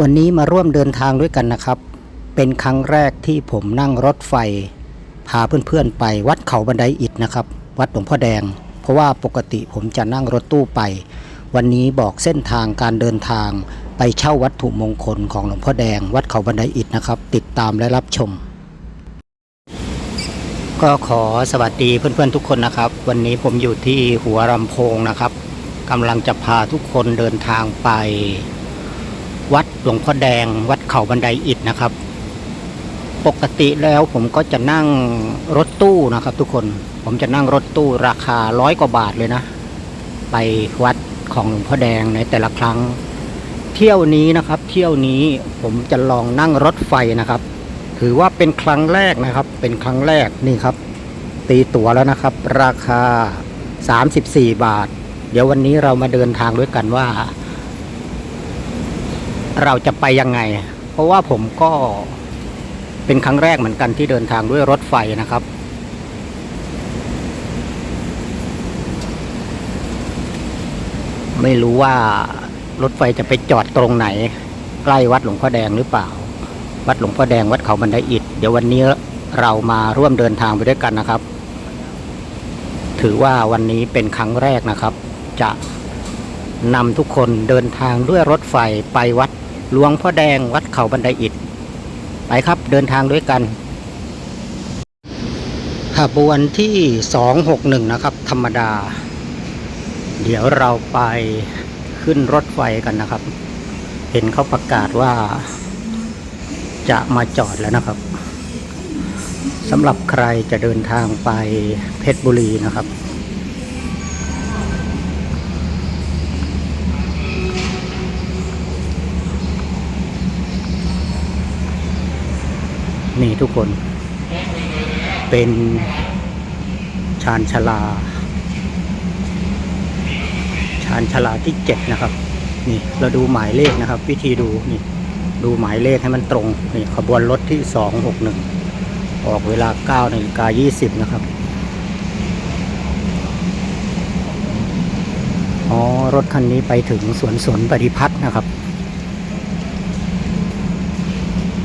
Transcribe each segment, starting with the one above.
วันนี้มาร่วมเดินทางด้วยกันนะครับ เป็นครั้งแรกที่ผมนั่งรถไฟ พาเพื่อนๆไปวัดเขาบันไดอิฐนะครับ วัดหลวงพ่อแดง เพราะว่าปกติผมจะนั่งรถตู้ไป วันนี้บอกเส้นทางการเดินทาง ไปเช่าวัตถุมงคลของหลวงพ่อแดง วัดเขาบันไดอิฐนะครับ ติดตามและรับชม ก็ขอสวัสดีเพื่อนๆทุกคนนะครับ วันนี้ผมอยู่ที่หัวลำโพงนะครับกำลังจะพาทุกคนเดินทางไป วัดหลวงพ่อแดง วัดเขาบันไดอิฐนะครับ ปกติแล้วผมก็จะนั่งรถตู้นะครับ ทุกคนผมจะนั่งรถตู้ราคาร้อยกว่าบาทเลยนะ ไปวัดของหลวงพ่อแดงในแต่ละครั้ง เที่ยวนี้นะครับ เที่ยวนี้ผมจะลองนั่งรถไฟนะครับ ถือว่าเป็นครั้งแรกนะครับ เป็นครั้งแรกนี่ครับ ตีตั๋วแล้วนะครับ ราคา 34 บาท เดี๋ยววันนี้เรามาเดินทางด้วยกันว่า เราจะไปยังไง เพราะว่าผมก็เป็นครั้งแรกเหมือนกันที่เดินทางด้วยรถไฟนะครับ ไม่รู้ว่ารถไฟจะไปจอดตรงไหน ใกล้วัดหลวงพ่อแดงหรือเปล่า วัดหลวงพ่อแดงวัดเขาบันไดอิฐเดี๋ยววันนี้เรามาร่วมเดินทางไปด้วยกันนะครับ ถือว่าวันนี้เป็นครั้งแรกนะครับ จะนำทุกคนเดินทางด้วยรถไฟไปวัด หลวงพ่อแดงวัดเขาบันไดอิฐไปครับเดินทางด้วยกันขบวนที่ 261 นะครับ ธรรมดา เดี๋ยวเราไปขึ้นรถไฟกันนะครับ เห็นเขาประกาศว่า จะมาจอดแล้วนะครับสำหรับใครจะเดินทางไปเพชรบุรีนะครับ นี่ทุกคน เป็นชานชลา ชานชลาที่เจ็ดนะครับ นี่เราดูหมายเลขนะครับ วิธีดูนี่ ดูหมายเลขให้มันตรงนี่ขบวนรถที่สองหกหนึ่งออกเวลาเก้านาฬิกายี่สิบนะครับอ๋อรถคันนี้ไปถึงสวนสนปฏิพัฒน์นะครับ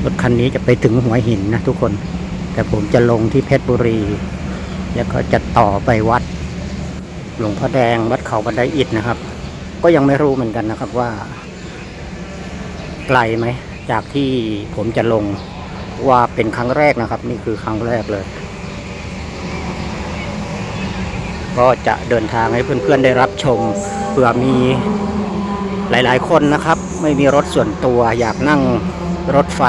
รถคันนี้จะไปถึงหัวหินนะทุกคน แต่ผมจะลงที่เพชรบุรี แล้วก็จะต่อไปวัด หลวงพ่อแดงวัดเขาบันไดอิฐนะครับ ก็ยังไม่รู้เหมือนกันนะครับว่า ไกลไหม จากที่ผมจะลงว่าเป็นครั้งแรกนะครับ นี่คือครั้งแรกเลย ก็จะเดินทางให้เพื่อนๆได้รับชมเผื่อมีหลายๆคนนะครับ ไม่มีรถส่วนตัวอยากนั่ง รถไฟ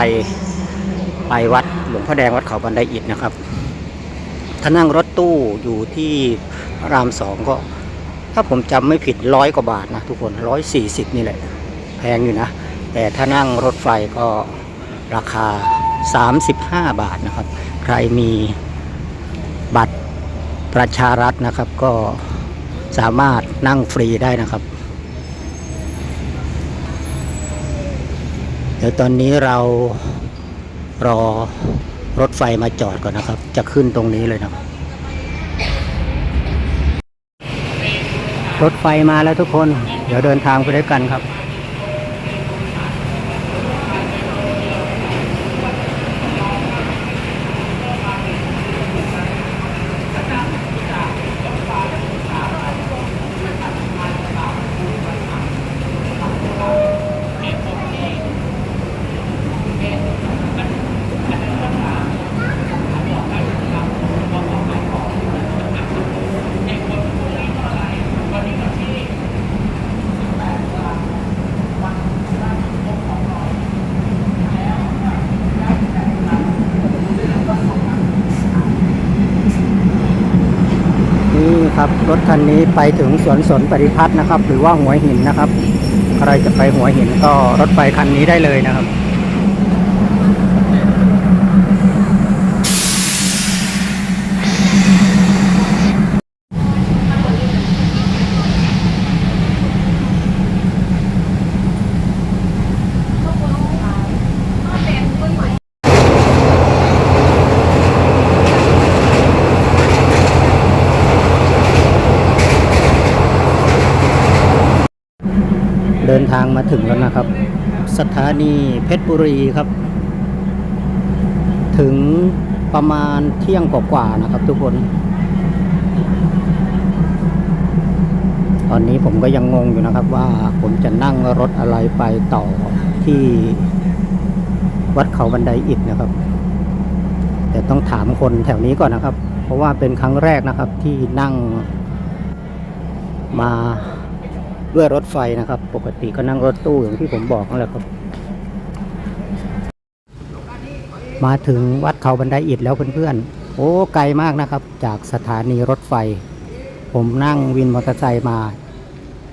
ไปวัดหลวงพ่อแดงวัดเขาบันไดอิฐนะครับ ถ้านั่งรถตู้อยู่ที่ระรามสองก็ ถ้าผมจำไม่ผิดร้อยกว่าบาทนะทุกคนร้อยสี่สิบนี่แหละ แพงอยู่นะ แต่ถ้านั่งรถไฟก็ราคา 35 บาทนะครับ ใครมีบัตรประชารัฐนะครับ ก็สามารถนั่งฟรีได้นะครับ เดี๋ยวตอนนี้เรารอรถไฟมาจอดก่อนนะครับ จะขึ้นตรงนี้เลยนะรถไฟมาแล้วทุกคน เดี๋ยวเดินทางไปด้วยกันครับ ครับรถคันนี้ไปถึงสวนสนปริพัฒน์นะครับ หรือว่าหัวหินนะครับ ใครจะไปหัวหินก็รถไฟคันนี้ได้เลยนะครับ มาถึงแล้วนะครับ สถานีเพชรบุรีครับ ถึงประมาณเที่ยงกว่าๆนะครับ ทุกคน ตอนนี้ผมก็ยังงงอยู่นะครับว่าผมจะนั่งรถอะไรไปต่อที่วัดเขาบันไดอิฐนะครับ แต่ต้องถามคนแถวนี้ก่อนนะครับ เพราะว่าเป็นครั้งแรกนะครับที่นั่งมา ด้วยรถไฟนะครับ ปกติก็นั่งรถตู้อย่างที่ผมบอกนั่นแหละครับ มาถึงวัดเขาบันไดอิฐแล้วเพื่อนๆ โอ้ไกลมากนะครับ จากสถานีรถไฟ ผมนั่งวินมอเตอร์ไซค์มา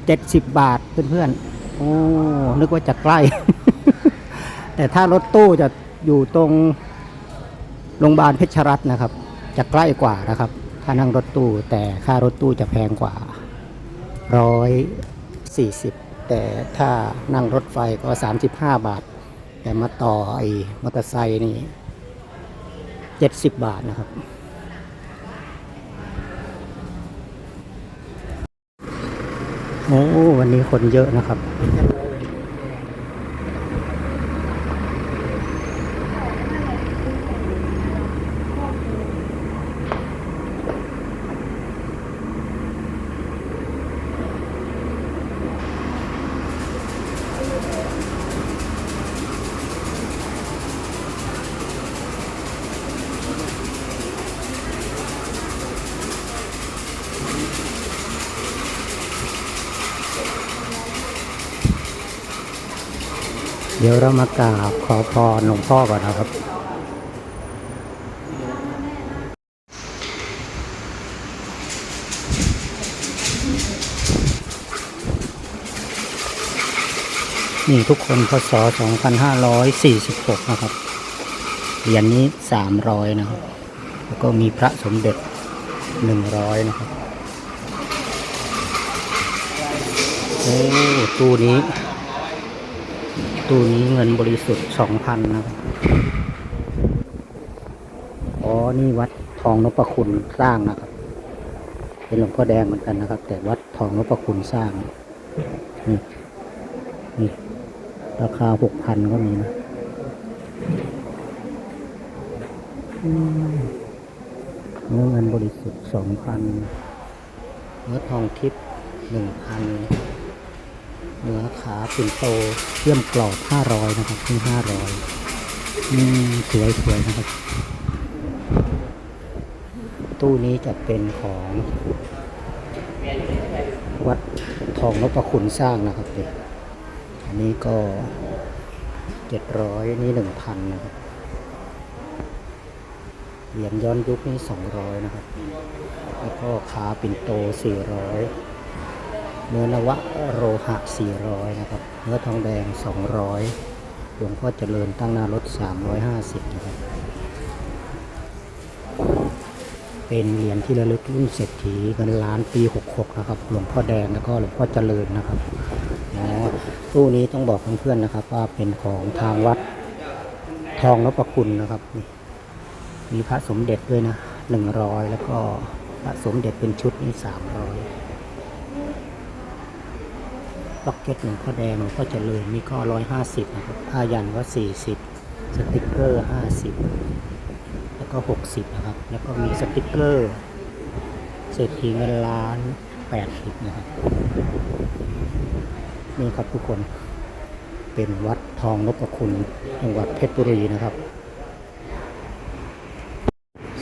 เจ็ดสิบบาทเพื่อนๆ โอ้นึกว่าจะใกล้ แต่ถ้ารถตู้จะอยู่ตรงโรงพยาบาลเพชรรัตน์นะครับ จะใกล้กว่านะครับ ถ้านั่งรถตู้แต่ค่ารถตู้จะแพงกว่าร้อย สี่สิบแต่ถ้านั่งรถไฟก็สามสิบห้าบาท แต่มาต่อไอ้มอเตอร์ไซค์นี่เจ็ดสิบบาทนะครับ โอ้วันนี้คนเยอะนะครับ เดี๋ยวเรามากราบขอพรหลวงพ่อก่อนนะครับ นี่ทุกคนพศ 2546 นะครับ เหรียญนี้ 300 นะครับ แล้วก็มีพระสมเด็จ 100 นะครับ โอ้ ตู้นี้ ตู้นี้เงินบริสุทธิ์สองพันนะครับอ๋อ นี่วัดทองนพคุณสร้างนะครับ เป็นหลวงพ่อแดงเหมือนกันนะครับ แต่วัดทองนพคุณสร้าง นี่ นี่ ราคาหกพันก็มีนะเนื้อเงินบริสุทธิ์สองพันเนื้อทองทิพย์หนึ่งพัน เนื้อขาปิ่นโตเยี่ยมกรอบ 500 นะครับที่500อืมสวยสวยนะครับ ตู้นี้จะเป็นของวัดทองนพคุณสร้างนะครับเด็กอันนี้ก็700นี่1,000นะครับ เหรียญย้อนยุคนี่200นะครับ แล้วก็ขาปิ่นโต400 เนื้อนวะโรหะ 400 นะครับ เนื้อทองแดง 200 หลวงพ่อเจริญตั้งหน้ารถ 350 นะครับ เป็นเหรียญที่ระลึกรุ่นเศรษฐีเงินล้านปี 66 นะครับ หลวงพ่อแดงแล้วก็หลวงพ่อเจริญนะครับอ๋อตู้นี้ต้องบอกเพื่อนๆนะครับ ว่าเป็นของทางวัดทองนพคุณนะครับนี่มีพระสมเด็จด้วยนะ 100 แล้วก็พระสมเด็จเป็นชุดนี่300 ล็อกเก็ตหลวงพ่อแดงหลวงพ่อเจริญนี่ก็ร้อยห้าสิบนะครับผ้ายันก็สี่สิบสติกเกอร์ห้าสิบแล้วก็หกสิบนะครับ แล้วก็มีสติกเกอร์เศรษฐีเงินล้านแปดสิบนะครับนี่ครับทุกคนเป็นวัดทองนพคุณจังหวัดเพชรบุรีนะครับ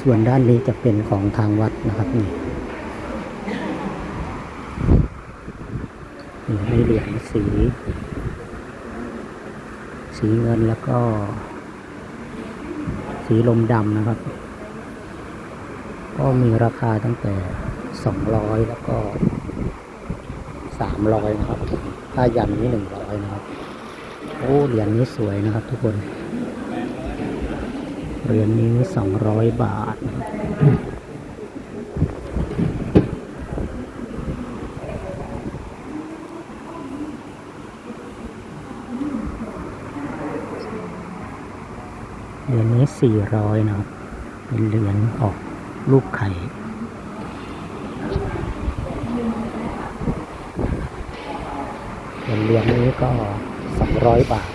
ส่วนด้านนี้จะเป็นของทางวัดนะครับนี่ ให้เหรียญสี สีเงินแล้วก็ สีลมดำนะครับ ก็มีราคาตั้งแต่สองร้อยแล้วก็สามร้อยนะครับถ้ายันนี้หนึ่งร้อยนะครับโอ้เหรียญนี้สวยนะครับทุกคนเหรียญนี้สองร้อยบาท สี่ร้อยนะเป็นเหรียญออกลูกไข่เหรียญนี้ก็สองร้อยบาท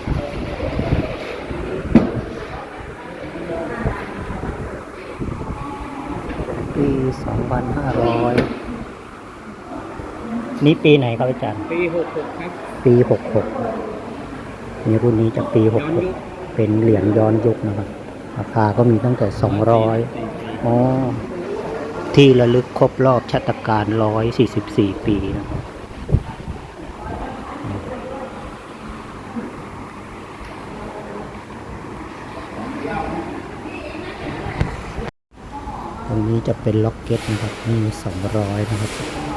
ปีสองพันห้าร้อยนี่ปีไหนครับอาจารย์ ปีหกหกครับ ปีหกหกนี่รุ่นนี้จากปีหกหกเป็นเหรียญย้อนยุคนะครับ ราคาก็มีตั้งแต่สองร้อยอ๋อ ที่ระลึกครบรอบชาตการร้อยสี่สิบสี่ปีนะครับตรงนี้จะเป็นล็อกเก็ตนะครับนี่สองร้อยนะครับ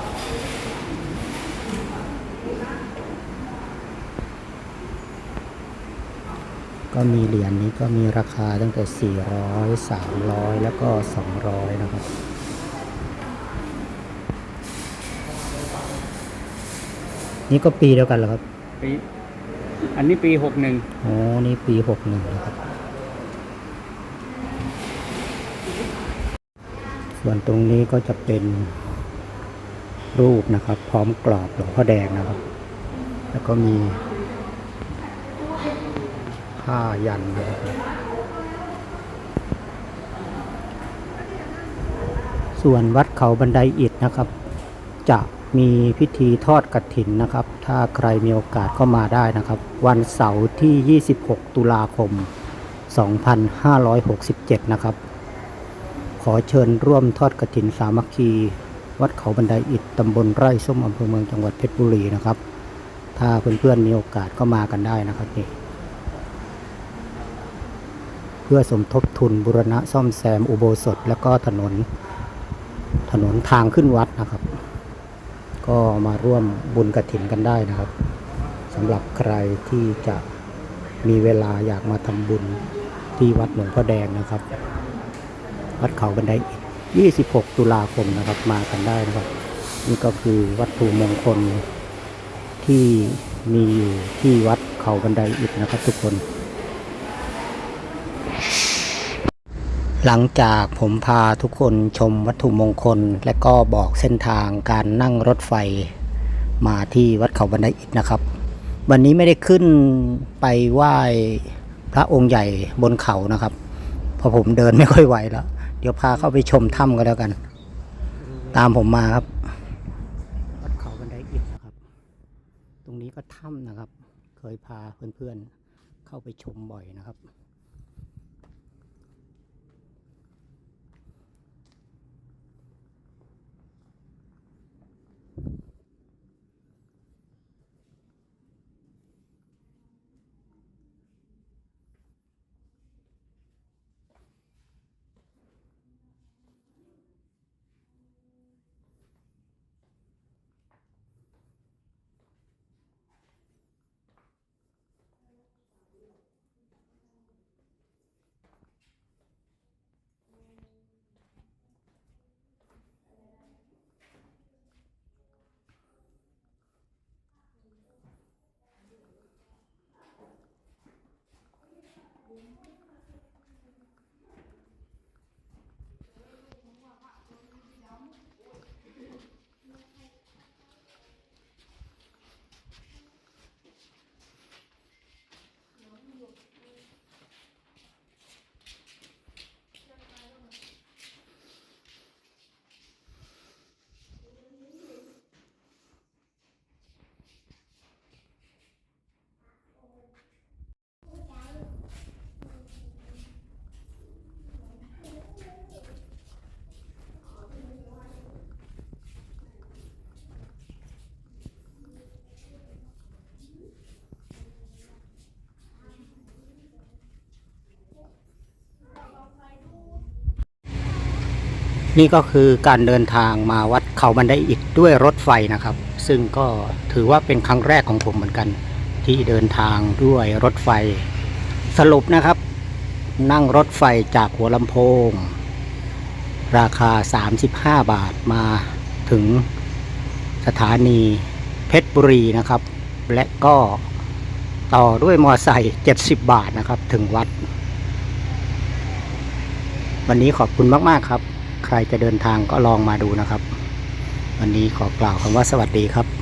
ก็มีเหรียญนี้ก็มีราคาตั้งแต่ 400 300 แล้วก็ 200 นะครับ นี่ก็ปีเดียวกันเหรอครับ ปี อันนี้ปีหกหนึ่งอ๋อนี่ปี 61นะครับ ส่วนตรงนี้ก็จะเป็นรูปนะครับ พร้อมกรอบหลวงพ่อแดงนะครับ แล้วก็มี ผ้ายันนะครับส่วนวัดเขาบันไดอิฐนะครับ จะมีพิธีทอดกฐินนะครับ ถ้าใครมีโอกาสก็มาได้นะครับ วันเสาร์ที่ 26 ตุลาคม 2567 นะครับ ขอเชิญร่วมทอดกฐินสามัคคี วัดเขาบันไดอิฐตำบลไร่ส้มอำเภอเมืองจังหวัดเพชรบุรีนะครับ ถ้าเพื่อนๆมีโอกาสก็มากันได้นะครับนี่ เพื่อสมทบทุนบุรณะซ่อมแซมอุโบสถ และก็ถนนถนนทางขึ้นวัดนะครับ ก็มาร่วมบุญกระถินกันได้นะครับสำหรับใครที่จะมีเวลาอยากมาทำบุญที่วัดหลวงพ่อแดงนะครับ วัดเขาบันไดอิฐ26 ตุลาคมนะครับมากันได้นะครับ นี่ก็คือวัตถุมงคลที่มีอยู่ที่วัดเขาบันไดอิฐนะครับทุกคน หลังจากผมพาทุกคนชมวัตถุมงคล และก็บอกเส้นทางการนั่งรถไฟมาที่วัดเขาบันไดอิฐนะครับ วันนี้ไม่ได้ขึ้นไปไหว้พระองค์ใหญ่บนเขานะครับเพราะผมเดินไม่ค่อยไหวแล้ว เดี๋ยวพาเข้าไปชมถ้ำกันแล้วกัน ตามผมมาครับ วัดเขาบันไดอิฐนะครับ ตรงนี้ก็ถ้ำนะครับ เคยพาเพื่อนๆเข้าไปชมบ่อยนะครับ นี่ก็คือการเดินทางมาวัดเขาบันไดอิฐด้วยรถไฟนะครับ ซึ่งก็ถือว่าเป็นครั้งแรกของผมเหมือนกัน ที่เดินทางด้วยรถไฟ สรุปนะครับ นั่งรถไฟจากหัวลำโพง ราคา 35 บาทมาถึงสถานีเพชรบุรีนะครับ และก็ต่อด้วยมอไซค์70 บาทนะครับ ถึงวัด วันนี้ขอบคุณมาก ๆ ครับ ใครจะเดินทางก็ลองมาดูนะครับ วันนี้ขอกล่าวคำว่าสวัสดีครับ